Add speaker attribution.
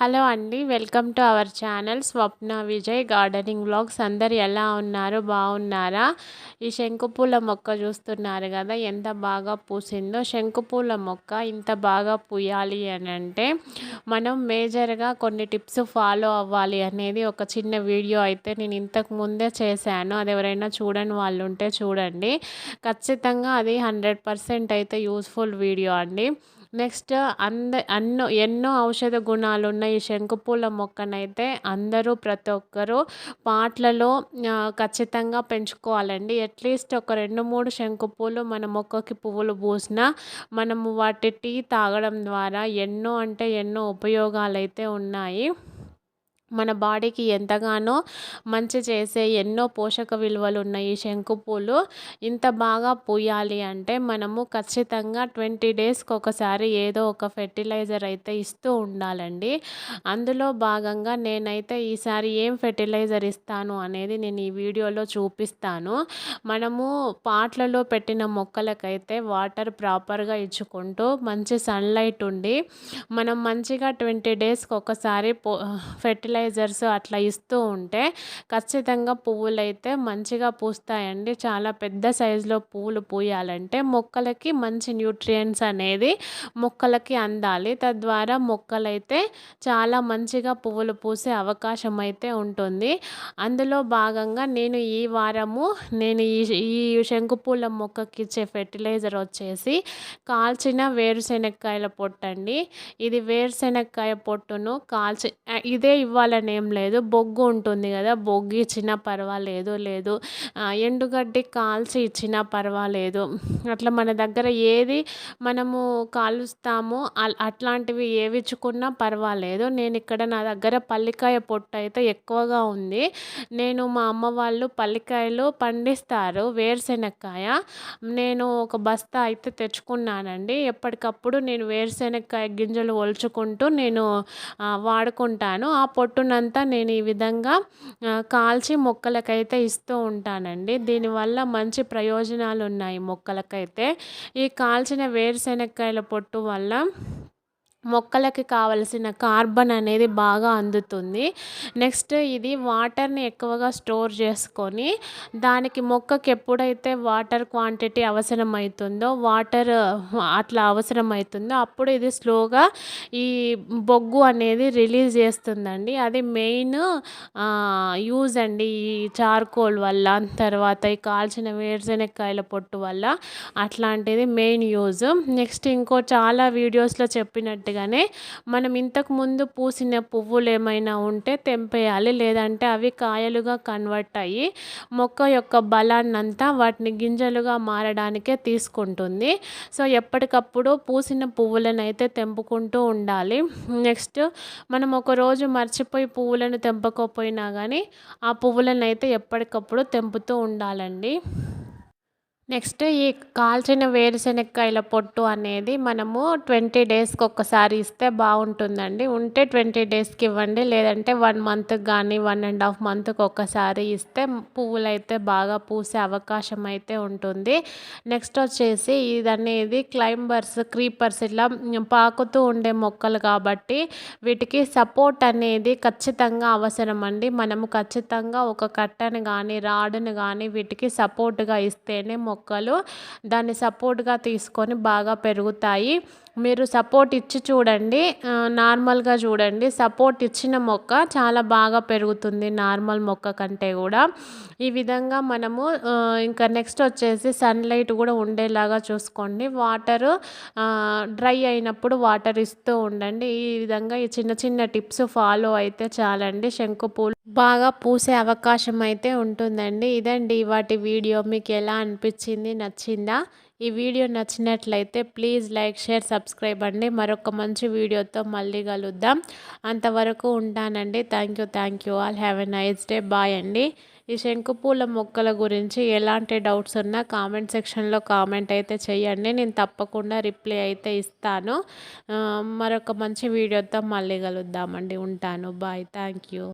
Speaker 1: Hello అండి welcome to our channel Swapna Vijay gardening blogs అందరు ఎలా ఉన్నారు? బాగున్నారా? ఈ శంకుపూల మొక్క చూస్తున్నారు కదా ఎంత బాగా పూసిందో. శంకుపూల మొక్క ఇంత బాగా పూయాలి అని అంటే మనం మేజర్గా కొన్ని టిప్స్ ఫాలో అవ్వాలి అనేది ఒక చిన్న వీడియో అయితే నేను ఇంతకు ముందే చేశాను. అది ఎవరైనా చూడని వాళ్ళు ఉంటే చూడండి. ఖచ్చితంగా అది హండ్రెడ్ పర్సెంట్ అయితే యూస్ఫుల్ వీడియో అండి. నెక్స్ట్ అంద అన్నో ఎన్నో ఔషధ గుణాలు ఉన్న ఈ శంకుపూల మొక్కనైతే అందరూ ప్రతి ఒక్కరూ పాట్లలో ఖచ్చితంగా పెంచుకోవాలండి. అట్లీస్ట్ ఒక రెండు మూడు శంకుపూలు మన మొక్కకి పువ్వులు పూసినా మనము వాటి టీ తాగడం ద్వారా ఎన్నో అంటే ఎన్నో ఉపయోగాలు అయితే ఉన్నాయి. మన బాడీకి ఎంతగానో మంచి చేసే ఎన్నో పోషక విలువలు ఉన్న ఈ శంకుపూలు ఇంత బాగా పూయాలి అంటే మనము ఖచ్చితంగా ట్వంటీ డేస్కి ఒకసారి ఏదో ఒక ఫెర్టిలైజర్ అయితే ఇస్తూ ఉండాలండి. అందులో భాగంగా నేనైతే ఈసారి ఏం ఫెర్టిలైజర్ ఇస్తాను అనేది నేను ఈ వీడియోలో చూపిస్తాను. మనము పాట్లలో పెట్టిన మొక్కలకైతే వాటర్ ప్రాపర్గా ఇచ్చుకుంటూ మంచి సన్లైట్ ఉండి మనం మంచిగా ట్వంటీ డేస్కి ఒకసారి ఫెర్టిలైజర్ ఫర్టిలైజర్స్ అట్లా ఇస్తూ ఉంటే ఖచ్చితంగా పువ్వులు అయితే మంచిగా పూస్తాయండి. చాలా పెద్ద సైజులో పువ్వులు పూయాలంటే మొక్కలకి మంచి న్యూట్రియంట్స్ అనేది మొక్కలకి అందాలి. తద్వారా మొక్కలైతే చాలా మంచిగా పువ్వులు పూసే అవకాశం అయితే ఉంటుంది. అందులో భాగంగా నేను ఈ వారము నేను ఈ ఈ శంకుపూల మొక్కకి ఇచ్చే ఫెర్టిలైజర్ వచ్చేసి కాల్చిన వేరుశెనక్కాయల పొట్టు అండి ఇది వేరుశెనక్కాయ పొట్టును కాల్చి ఇదే ఇవ్వాలి ఇవ్వాలని ఏం లేదు. బొగ్గు ఉంటుంది కదా బొగ్గు ఇచ్చినా పర్వాలేదు లేదు. ఎండుగడ్డి కాల్చి ఇచ్చినా పర్వాలేదు. అట్లా మన దగ్గర ఏది మనము కాలుస్తామో అట్లాంటివి ఏవిచ్చుకున్నా పర్వాలేదు. నేను ఇక్కడ నా దగ్గర పల్లికాయ పొట్టు అయితే ఎక్కువగా ఉంది. నేను మా అమ్మ వాళ్ళు పల్లికాయలు పండిస్తారు వేరుశెనక్కాయ. నేను ఒక బస్తా అయితే తెచ్చుకున్నానండి. ఎప్పటికప్పుడు నేను వేరుశెనక్కాయ గింజలు ఒలుచుకుంటూ నేను వాడుకుంటాను. ఆ పొట్టు పొట్టునంతా నేను ఈ విధంగా కాల్చి మొక్కలకైతే ఇస్తూ ఉంటానండి. దీనివల్ల మంచి ప్రయోజనాలు ఉన్నాయి మొక్కలకైతే. ఈ కాల్చిన వేరుశెనక్కాయల పొట్టు వల్ల మొక్కలకి కావలసిన కార్బన్ అనేది బాగా అందుతుంది. నెక్స్ట్ ఇది వాటర్ని ఎక్కువగా స్టోర్ చేసుకొని దానికి మొక్కకి ఎప్పుడైతే వాటర్ క్వాంటిటీ అవసరం అవుతుందో వాటర్ అట్లా అవసరం అవుతుందో అప్పుడు ఇది స్లోగా ఈ బొగ్గు అనేది రిలీజ్ చేస్తుందండి. అది మెయిన్ యూజ్ అండి ఈ చార్కోల్ వల్ల తర్వాత ఈ కాల్చిన వేరుశెనక్కాయల పొట్టు వల్ల అట్లాంటిది మెయిన్ యూజ్. నెక్స్ట్ ఇంకో చాలా వీడియోస్లో చెప్పినట్టు అనగానే మనం ఇంతకు ముందు పూసిన పువ్వులు ఏమైనా ఉంటే తెంపేయాలి లేదంటే అవి కాయలుగా కన్వర్ట్ అయ్యి మొక్క యొక్క బలాన్నంతా వాటిని గింజలుగా మారడానికే తీసుకుంటుంది. సో ఎప్పటికప్పుడు పూసిన పువ్వులను అయితే తెంపుకుంటూ ఉండాలి. నెక్స్ట్ మనం ఒకరోజు మర్చిపోయి పువ్వులను తెంపకపోయినా కానీ ఆ పువ్వులను అయితే ఎప్పటికప్పుడు తెంపుతూ ఉండాలండి. నెక్స్ట్ ఈ కాల్చిన వేరుశెనక్కాయల పొట్టు అనేది మనము ట్వంటీ డేస్కి ఒక్కసారి ఇస్తే బాగుంటుందండి. ఉంటే ట్వంటీ డేస్కి ఇవ్వండి. లేదంటే వన్ మంత్కి కానీ వన్ అండ్ హాఫ్ మంత్కి ఒక్కసారి ఇస్తే పువ్వులు అయితే బాగా పూసే అవకాశం అయితే ఉంటుంది. నెక్స్ట్ వచ్చేసి ఇది అనేది క్లైంబర్స్ క్రీపర్స్ ఇట్లా పాకుతూ ఉండే మొక్కలు కాబట్టి వీటికి సపోర్ట్ అనేది ఖచ్చితంగా అవసరం అండి. మనము ఖచ్చితంగా ఒక కట్టను కానీ రాడును కానీ వీటికి సపోర్ట్గా ఇస్తేనే మొక్క మొక్కలు దాన్ని సపోర్ట్గా తీసుకొని బాగా పెరుగుతాయి. మీరు సపోర్ట్ ఇచ్చి చూడండి. నార్మల్గా చూడండి. సపోర్ట్ ఇచ్చిన మొక్క చాలా బాగా పెరుగుతుంది నార్మల్ మొక్క కంటే కూడా. ఈ విధంగా మనము ఇంకా నెక్స్ట్ వచ్చేసి సన్లైట్ కూడా ఉండేలాగా చూసుకోండి. వాటర్ డ్రై అయినప్పుడు వాటర్ ఇస్తూ ఉండండి. ఈ విధంగా ఈ చిన్న చిన్న టిప్స్ ఫాలో అయితే చాలండి. శంకుపూలు బాగా పూసే అవకాశం అయితే ఉంటుందండి. ఇదండి వాటి వీడియో మీకు ఎలా అనిపించింది? నచ్చిందా? ఈ వీడియో నచ్చినట్లయితే ప్లీజ్ లైక్ షేర్ సబ్స్క్రైబ్ అండి. మరొక మంచి వీడియోతో మళ్ళీ కలుద్దాం. అంతవరకు ఉంటానండి. Thank you thank you all have a nice day. Bye అండి. ఈ శంకుపూల మొక్కల గురించి ఎలాంటి డౌట్స్ ఉన్నా కామెంట్ సెక్షన్లో కామెంట్ అయితే చేయండి. నేను తప్పకుండా రిప్లై అయితే ఇస్తాను. మరొక మంచి వీడియోతో మళ్ళీ కలుద్దామండి. ఉంటాను. బాయ్. Thank you